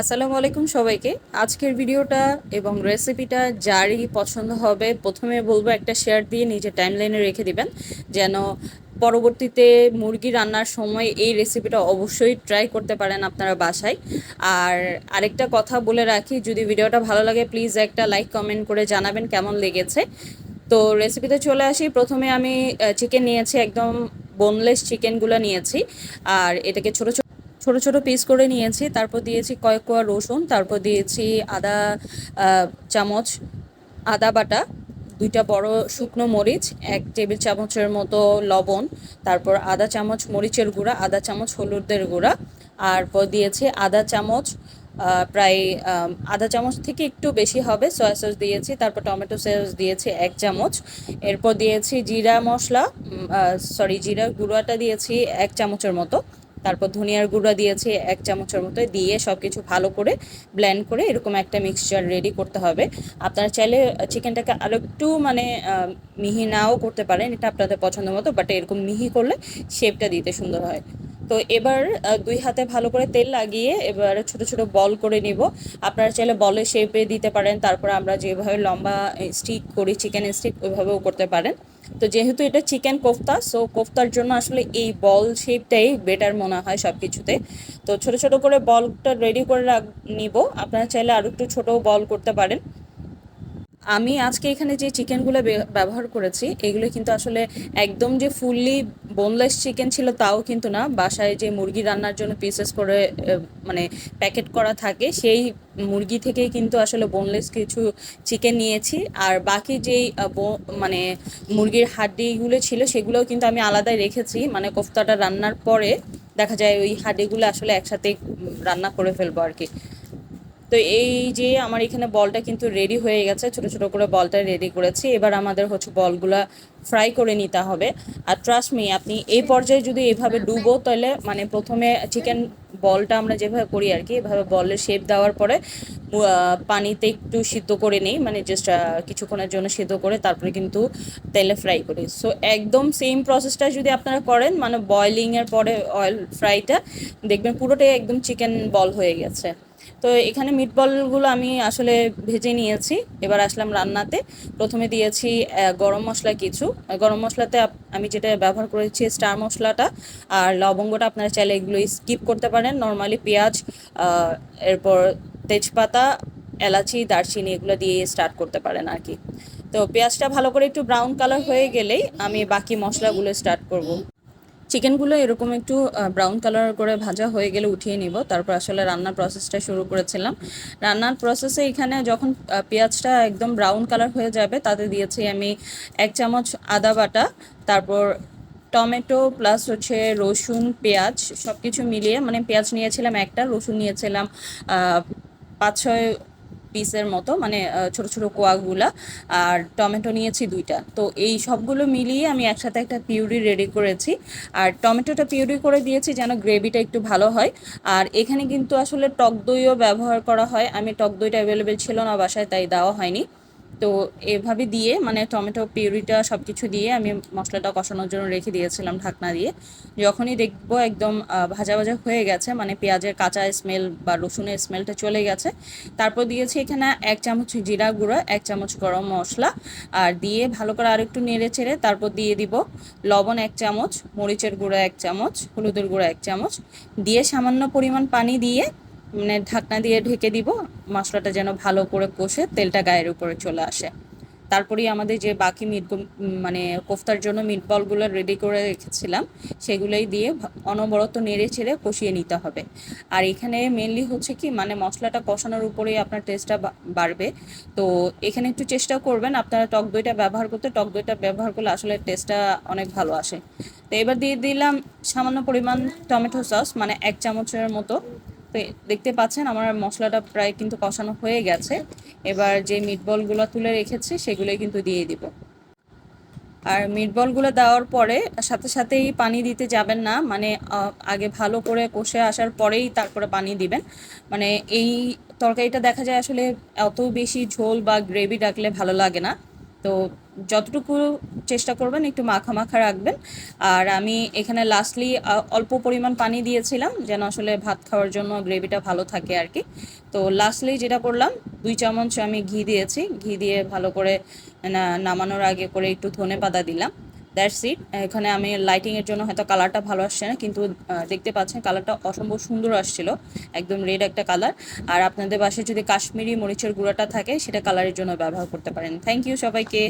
আসসালামু আলাইকুম সবাইকে। আজকের ভিডিওটা এবং রেসিপিটা যারই পছন্দ হবে, প্রথমে বলব একটা শেয়ার দিয়ে নিজের টাইমলাইনে রেখে দিবেন। যেন পরবর্তীতে মুরগি রান্নার সময় এই রেসিপিটা অবশ্যই ট্রাই করতে পারেন আপনারা বাসায়। আর আরেকটা কথা বলে রাখি, যদি ভিডিওটা ভালো লাগে প্লিজ একটা লাইক, কমেন্ট করে জানাবেন কেমন লেগেছে। তো রেসিপিতে চলে আসি। প্রথমে আমি চিকেন নিয়েছি, একদম বোনলেস চিকেনগুলো নিয়েছি। আর এটাকে ছোটো ছোটো ছোট পিস করে নিয়েছি। তারপর দিয়েছি কয়েক কোয়া রসুন, তারপর দিয়েছি আদা চামচ, আদা বাটা, দুইটা বড় শুকনো মরিচ, এক টেবিল চামচের মতো লবণ, তারপর আদা চামচ মরিচের গুঁড়া, আদা চামচ হলুদের গুঁড়া আর পর দিয়েছি আদা চামচ প্রায় আধা চামচ থেকে একটু বেশি হবে সয়া সস দিয়েছি, তারপর টমেটো সস দিয়েছি এক চামচ, এরপর দিয়েছি জিরা মশলা সরি জিরা গুঁড়োটা দিয়েছি এক চামচের মতো তারপর ধনিয়ার গুঁড়া দিয়েছি এক চামচের মতো, দিয়ে সব কিছু ভালো করে ব্ল্যান্ড করে এরকম একটা মিক্সচার রেডি করতে হবে। আপনারা চাইলে চিকেনটাকে আরও একটু মানে মিহি নাও করতে পারেন, এটা আপনাদের পছন্দ মতো বাট এরকম মিহি করলে শেপটা দিতে সুন্দর হয়। তো এবার দুই হাতে ভালো করে তেল লাগিয়ে এবার ছোট ছোট বল করে নিব। আপনারা চাইলে বলের শেপে দিতে পারেন, তারপর আমরা যেভাবে লম্বা স্টিক করি চিকেন স্টিক ওইভাবেও করতে পারেন। তো যেহেতু এটা চিকেন কোফতা সো কোফতার জন্য আসলে এই বল শেপটাই বেটার মনে হয় সব কিছুতে তো ছোট ছোট করে বলটা রেডি করে রাখ, নিব। আপনারা চাইলে আরও একটু ছোটো বল করতে পারেন। আমি আজকে এখানে যে চিকেনগুলো ব্যবহার করেছি, এগুলো কিন্তু আসলে একদম যে ফুললি বোনলেস চিকেন ছিল তাও কিন্তু না। বাসায় যে মুরগি রান্নার জন্য পিসেস করে মানে প্যাকেট করা থাকে, সেই মুরগি থেকেই কিন্তু আসলে বোনলেস কিছু চিকেন নিয়েছি। আর বাকি যেই মানে মুরগির হাড্ডিগুলো ছিল, সেগুলোও কিন্তু আমি আলাদাই রেখেছি। মানে কোফতাটা রান্নার পরে দেখা যায় ওই হাড্ডিগুলো আসলে একসাথে রান্না করে ফেলব আর কি। তো এই যে আমার এখানে বলটা কিন্তু রেডি হয়ে গেছে, ছোট ছোট করে বলটা রেডি করেছি। এবার আমাদের হচ্ছে বলগুলা ফ্রাই করে নিতে হবে। আর ট্রাস্ট মি আপনি এই পর্যায়ে যদি এভাবে ডুবো, তাহলে মানে প্রথমে চিকেন বলটা আমরা যেভাবে করি আর কি, এভাবে বলের শেপ দেওয়ার পরে পানিতে একটু সিদ্ধ করে নিই মানে জাস্ট কিছুক্ষণের জন্য সিদ্ধ করে তারপরে কিন্তু তেলে ফ্রাই করি। সো একদম সেম প্রসেসটা যদি আপনারা করেন মানে বয়লিংয়ের পরে অয়েল ফ্রাইটা দেখবেন পুরোটাই একদম চিকেন বল হয়ে গেছে। তো এখানে মিটবলগুলো আমি আসলে ভেজে নিয়েছি। এবার আসলাম রান্নাতে। প্রথমে দিয়েছি গরম মশলা কিছু। গরম মশলাতে আমি যেটা ব্যবহার করেছি স্টার মশলাটা আর লবঙ্গটা আপনারা চাইলে এগুলো স্কিপ করতে পারেন। নর্মালি পেঁয়াজ এরপর তেজপাতা, এলাচি, দারচিনি এগুলো দিয়ে স্টার্ট করতে পারেন আর কি। তো পেঁয়াজটা ভালো করে একটু ব্রাউন কালার হয়ে গেলেই আমি বাকি মশলাগুলো স্টার্ট করব। চিকেনগুলো এরকম একটু ব্রাউন কালার করে ভাজা হয়ে গেলে উঠিয়ে নিব। তারপর আসলে রান্নার প্রসেসটা শুরু করেছিলাম। রান্নার প্রসেসে এখানে যখন পেঁয়াজটা একদম ব্রাউন কালার হয়ে যাবে, তাতে দিয়েছি আমি এক চামচ আদা বাটা, তারপর টমেটো প্লাস হচ্ছে রসুন, পেঁয়াজ সব কিছু মিলিয়ে মানে পেঁয়াজ নিয়েছিলাম একটা, রসুন নিয়েছিলাম পাঁচ ছয় পিসের মতো মানে ছোটো ছোট কোয়াগুলা আর টমেটো নিয়েছি দুইটা। তো এই সবগুলো মিলিয়ে আমি একসাথে একটা পিউরি রেডি করেছি। আর টমেটোটা পিউরি করে দিয়েছি যেন গ্রেভিটা একটু ভালো হয়। আর এখানে কিন্তু আসলে টক দইও ব্যবহার করা হয়। আমি টক দইটা অ্যাভেলেবেল ছিল না বাসায়, তাই দেওয়া হয়নি। তো এভাবে দিয়ে মানে টমেটো, পিউরিটা সব কিছু দিয়ে আমি মশলাটা কষানোর জন্য রেখে দিয়েছিলাম ঢাকনা দিয়ে। যখনই দেখব একদম ভাজা ভাজা হয়ে গেছে মানে পেঁয়াজের কাঁচা স্মেল বা রসুনের স্মেলটা চলে গেছে, তারপর দিয়েছি এখানে এক চামচ জিরা গুঁড়ো, এক চামচ গরম মশলা, আর দিয়ে ভালো করে আরেকটু নেড়ে চেড়ে তারপর দিয়ে দিব লবণ এক চামচ, মরিচের গুঁড়ো এক চামচ, হলুদের গুঁড়ো এক চামচ, দিয়ে সামান্য পরিমাণ পানি দিয়ে মানে ঢাকনা দিয়ে ঢেকে দিব, মশলাটা যেন ভালো করে কষে তেলটা গায়ের উপরে চলে আসে। তারপরেই আমাদের যে বাকি মিট মানে কোফতার জন্য মিট বলগুলো রেডি করে রেখেছিলাম, সেগুলোই দিয়ে অনবরত নেড়ে ছেড়ে কষিয়ে নিতে হবে। আর এখানে মেনলি হচ্ছে কি মানে মশলাটা কষানোর উপরেই আপনার টেস্টটা বাড়বে। তো এখানে একটু চেষ্টা করবেন, আপনারা টক দইটা ব্যবহার করতে, টক দইটা ব্যবহার করলে আসলে টেস্টটা অনেক ভালো আসে। তো এবার দিয়ে দিলাম সামান্য পরিমাণ টমেটো সস মানে এক চামচের মতো। তো দেখতে পাচ্ছেন আমার মশলাটা প্রায় কিন্তু কষানো হয়ে গেছে। এবার যে মিটবলগুলো তুলে রেখেছি, সেগুলোই কিন্তু দিয়ে দিব। আর মিটবলগুলো দেওয়ার পরে সাথে সাথেই পানি দিতে যাবেন না মানে আগে ভালো করে কষে আসার পরেই তারপরে পানি দিবেন। মানে এই তরকারিটা দেখা যায় আসলে এত বেশি ঝোল বা গ্রেভি রাখলে ভালো লাগে না। তো যতটুকু চেষ্টা করবেন একটু মাখা মাখা রাখবেন। আর আমি এখানে লাস্টলি অল্প পরিমাণ পানি দিয়েছিলাম যেন আসলে ভাত খাওয়ার জন্য গ্রেভিটা ভালো থাকে আর কি তো লাস্টলি যেটা করলাম, দুই চামচ আমি ঘি দিয়েছি। ঘি দিয়ে ভালো করে নামানোর আগে করে একটু ধনে পাতা দিলাম। দ্যাটস ইট এখানে আমি লাইটিংয়ের জন্য হয়তো কালারটা ভালো আসছে না, কিন্তু দেখতে পাচ্ছেন কালারটা অসম্ভব সুন্দর আসছিল। একদম রেড একটা কালার আর আপনাদের বাসায় যদি কাশ্মীরি মরিচের গুঁড়াটা থাকে, সেটা কালারের জন্য ব্যবহার করতে পারেন। থ্যাংক ইউ সবাইকে।